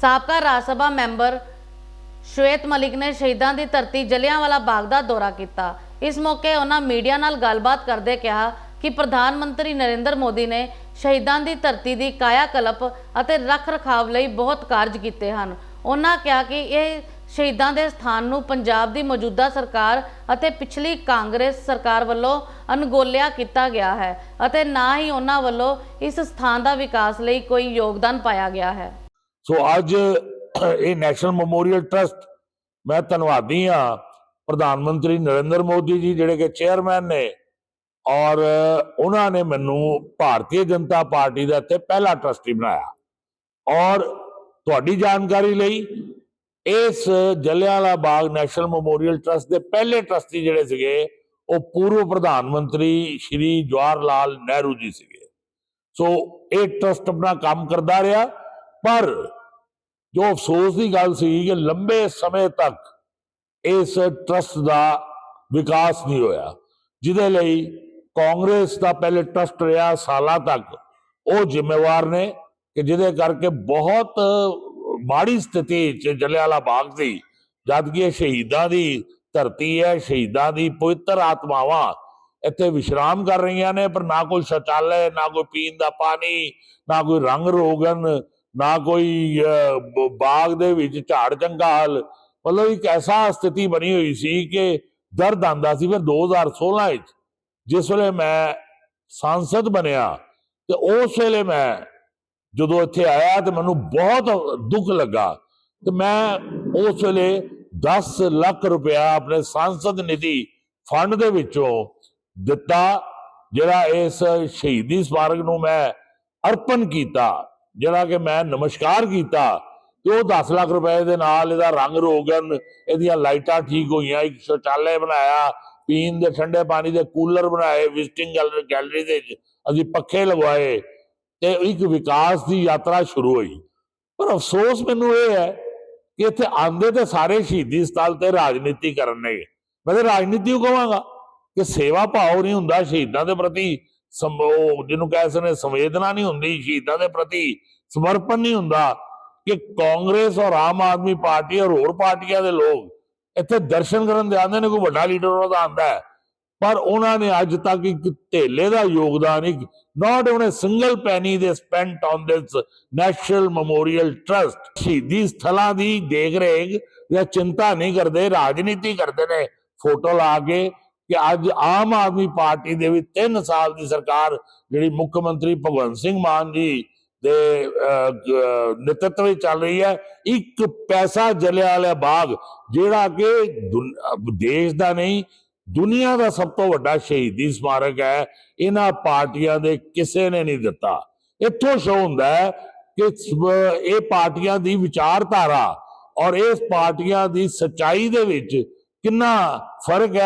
ਸਾਬਕਾ ਰਾਜ ਸਭਾ ਮੈਂਬਰ ਸ਼ਵੇਤ ਮਲਿਕ ਨੇ ਸ਼ਹੀਦਾਂ ਦੀ ਧਰਤੀ ਜਲਿਆਂਵਾਲਾ ਬਾਗ ਦਾ ਦੌਰਾ ਕੀਤਾ। ਇਸ ਮੌਕੇ ਉਹਨਾਂ ਮੀਡੀਆ ਨਾਲ ਗੱਲਬਾਤ ਕਰਦੇ ਕਿਹਾ ਕਿ ਪ੍ਰਧਾਨ ਮੰਤਰੀ ਨਰਿੰਦਰ ਮੋਦੀ ਨੇ ਸ਼ਹੀਦਾਂ ਦੀ ਧਰਤੀ ਦੀ ਕਾਇਆ ਕਲਪ ਅਤੇ ਰੱਖ ਰਖਾਵ ਲਈ ਬਹੁਤ ਕਾਰਜ ਕੀਤੇ ਹਨ। ਉਹਨਾਂ ਕਿਹਾ ਕਿ ਇਹ ਸ਼ਹੀਦਾਂ ਦੇ ਸਥਾਨ ਨੂੰ ਪੰਜਾਬ ਦੀ ਮੌਜੂਦਾ ਸਰਕਾਰ ਅਤੇ ਪਿਛਲੀ ਕਾਂਗਰਸ ਸਰਕਾਰ ਵੱਲੋਂ ਅਣਗੋਲਿਆ ਕੀਤਾ ਗਿਆ ਹੈ ਅਤੇ ਨਾ ਹੀ ਉਹਨਾਂ ਵੱਲੋਂ ਇਸ ਸਥਾਨ ਦਾ ਵਿਕਾਸ ਲਈ ਕੋਈ ਯੋਗਦਾਨ ਪਾਇਆ ਗਿਆ ਹੈ। ਸੋ ਅੱਜ ਇਹ ਨੈਸ਼ਨਲ ਮੈਮੋਰੀਅਲ ਟਰਸਟ, ਮੈਂ ਧੰਨਵਾਦੀ ਹਾਂ ਪ੍ਰਧਾਨ ਮੰਤਰੀ ਨਰਿੰਦਰ ਮੋਦੀ ਜੀ, ਜਿਹੜੇ ਕਿ ਚੇਅਰਮੈਨ ਨੇ ਔਰ ਉਹਨਾਂ ਨੇ ਮੈਨੂੰ ਭਾਰਤੀ ਜਨਤਾ ਪਾਰਟੀ ਦਾ ਇੱਥੇ ਪਹਿਲਾ ਟਰਸਟੀ ਬਣਾਇਆ। ਔਰ ਤੁਹਾਡੀ ਜਾਣਕਾਰੀ ਲਈ ਇਸ Jallianwala Bagh national memorial trust ਦੇ ਪਹਿਲੇ ਟਰਸਟੀ ਜਿਹੜੇ ਸੀਗੇ, ਉਹ ਪੂਰਵ ਪ੍ਰਧਾਨ ਮੰਤਰੀ ਸ਼੍ਰੀ ਜਵਾਹਰ ਲਾਲ ਨਹਿਰੂ ਜੀ ਸੀਗੇ। ਸੋ ਇਹ ਟਰਸਟ ਆਪਣਾ ਕੰਮ ਕਰਦਾ ਰਿਹਾ, ਪਰ ਜੋ ਅਫਸੋਸ ਦੀ ਗੱਲ ਸੀ ਕਿ ਲੰਬੇ ਸਮੇਂ ਤੱਕ ਇਸ ਟਰਸਟ ਦਾ ਵਿਕਾਸ ਨਹੀਂ ਹੋਇਆ, ਜਿਹਦੇ ਲਈ ਕਾਂਗਰਸ ਦਾ ਪਹਿਲੇ ਟਰਸਟ ਰਿਹਾ ਸਾਲਾਂ ਤੱਕ। ਉਹ ਜ਼ਿੰਮੇਵਾਰ ਨੇ ਕਿ ਜਿਹਦੇ ਕਰਕੇ ਬਹੁਤ ਮਾੜੀ ਸਥਿਤੀ ਚ ਜਲਿਆਂਵਾਲਾ ਬਾਗ ਸੀ ਜਦ ਕਿ ਇਹ ਸ਼ਹੀਦਾਂ ਦੀ ਧਰਤੀ ਹੈ, ਸ਼ਹੀਦਾਂ ਦੀ ਪਵਿੱਤਰ ਆਤਮਾਵਾਂ ਇੱਥੇ ਵਿਸ਼ਰਾਮ ਕਰ ਰਹੀਆਂ ਨੇ, ਪਰ ਨਾ ਕੋਈ ਸ਼ੌਚਾਲय ਨਾ ਕੋਈ ਪੀਣ ਦਾ ਪਾਣੀ, ਨਾ ਕੋਈ ਰੰਗ ਰੋਗਨ ਨਾ ਕੋਈ ਬਾਗ ਦੇ ਵਿੱਚ ਝਾੜ ਜੰਗਾਲ। ਮਤਲਬ ਇੱਕ ਐਸਾ ਸਥਿਤੀ ਬਣੀ ਹੋਈ ਸੀ ਕਿ ਦਰਦ ਆਂਦਾ ਸੀ ਫਿਰ 2016 ਵਿੱਚ। ਜਿਸ ਵੇਲੇ ਮੈਂ ਸੰਸਦ ਬਣਿਆ ਤੇ ਉਸ ਵੇਲੇ ਮੈਂ ਜਦੋਂ ਇੱਥੇ ਆਇਆ ਤੇ ਮੈਨੂੰ ਬਹੁਤ ਦੁੱਖ ਲੱਗਾ। ਤੇ ਮੈਂ ਉਸ ਵੇਲੇ 10 ਲੱਖ ਰੁਪਇਆ ਆਪਣੇ ਸੰਸਦ ਨਿਧੀ ਫੰਡ ਦੇ ਵਿੱਚੋਂ ਦਿੱਤਾ, ਜਿਹੜਾ ਇਸ ਸ਼ਹੀਦੀ ਸਮਾਰਕ ਨੂੰ ਮੈਂ ਅਰਪਣ ਕੀਤਾ। ਜਿਹੜਾ ਕਿ ਮੈਂ ਨਮਸਕਾਰ ਕੀਤਾ ਤੇ ਉਹ 10 ਲੱਖ ਰੁਪਏ ਦੇ ਨਾਲ ਇਹਦਾ ਰੰਗ ਰੋਗਨ, ਇਹਦੀਆਂ ਲਾਈਟਾਂ ਠੀਕ ਹੋਈਆਂ, ਇੱਕ ਸ਼ੌਚਾਲय ਬਣਾਇਆ, ਪੀਣ ਦੇ ਠੰਡੇ ਪਾਣੀ ਦੇ ਕੂਲਰ ਬਣਾਏ ਵਿਜ਼ਿਟਿੰਗ ਗੈਲਰੀ ਦੇ ਅਸੀਂ ਪੱਖੇ ਲਗਵਾਏ ਤੇ ਇੱਕ ਵਿਕਾਸ ਦੀ ਯਾਤਰਾ ਸ਼ੁਰੂ ਹੋਈ। ਪਰ ਅਫਸੋਸ ਮੈਨੂੰ ਇਹ ਹੈ ਕਿ ਇੱਥੇ ਆਂਦੇ ਤੇ ਸਾਰੇ ਸ਼ਹੀਦੀ ਸਥਲ ਤੇ ਰਾਜਨੀਤੀ ਕਰਨ ਨੇ। ਮੈਂ ਤੇ ਰਾਜਨੀਤੀ ਨੂੰ ਕਹਾਂਗਾ ਕਿ ਸੇਵਾ ਭਾਵ ਨਹੀਂ ਹੁੰਦਾ ਸ਼ਹੀਦਾਂ ਦੇ ਪ੍ਰਤੀ। ਉਹ ਜਿਹਨੂੰ ਕਹਿ ਸਕਦੇ ਸੰਵੇਦਨਾ ਨਹੀਂ ਹੁੰਦੀ, ਸ਼ਹੀਦਾਂ ਦੇ ਪ੍ਰਤੀ ਸਮਰਪਣ ਨਹੀਂ ਹੁੰਦਾ ਕਿ ਕਾਂਗਰਸ ਔਰ ਆਮ ਆਦਮੀ ਪਾਰਟੀ ਔਰ ਹੋਰ ਪਾਰਟੀਆਂ ਦੇ ਲੋਕ ਇੱਥੇ ਦਰਸ਼ਨ ਕਰਨ ਦੇ ਆਉਂਦੇ ਨੇ, ਕੋਈ ਵੱਡਾ ਲੀਡਰ ਉਹਨਾਂ ਦਾ ਆਂਦਾ ਹੈ। ਪਰ ਉਹਨਾਂ ਨੇ ਅੱਜ ਤੱਕ ਇੱਕ ਧੇਲੇ ਦਾ ਯੋਗਦਾਨ, ਇੱਕ not one single penny they spent on this national memorial trust ਸ਼ਹੀਦੀ ਸਥਲਾਂ ਦੀ ਦੇਖ ਰੇਖ ਜਾਂ ਚਿੰਤਾ ਨਹੀਂ ਕਰਦੇ, ਰਾਜਨੀਤੀ ਕਰਦੇ ਨੇ, ਫੋਟੋ ਲਾ ਕੇ ਕਿ ਅੱਜ ਆਮ ਆਦਮੀ ਪਾਰਟੀ ਦੇ ਵੀ 3 ਸਾਲ ਦੀ ਸਰਕਾਰ ਜਿਹੜੀ ਮੁੱਖ ਮੰਤਰੀ ਭਗਵੰਤ ਸਿੰਘ ਮਾਨ ਜੀ ਦੇ ਅਹ, ਨੇਤਰਤਵ ਵਿੱਚ ਚੱਲ ਰਹੀ ਹੈ ਇੱਕ ਪੈਸਾ ਜਲਿਆ ਵਾਲਾ ਬਾਗ ਜਿਹੜਾ ਕਿ ਦੇਸ਼ ਦਾ ਨਹੀਂ ਦੁਨੀਆ ਦਾ ਸਭ ਤੋਂ ਵੱਡਾ ਸ਼ਹੀਦੀ ਸਮਾਰਕ ਹੈ ਇਹਨਾਂ ਪਾਰਟੀਆਂ ਦੇ ਕਿਸੇ ਨੇ ਨਹੀਂ ਦਿੱਤਾ। ਇੱਥੋਂ ਸ਼ੋ ਹੁੰਦਾ ਹੈ ਕਿ ਇਹ ਪਾਰਟੀਆਂ ਦੀ ਵਿਚਾਰਧਾਰਾ ਔਰ ਇਸ ਪਾਰਟੀਆਂ ਦੀ ਸਚਾਈ ਦੇ ਵਿੱਚ ਕਿੰਨਾ ਫ਼ਰਕ ਹੈ।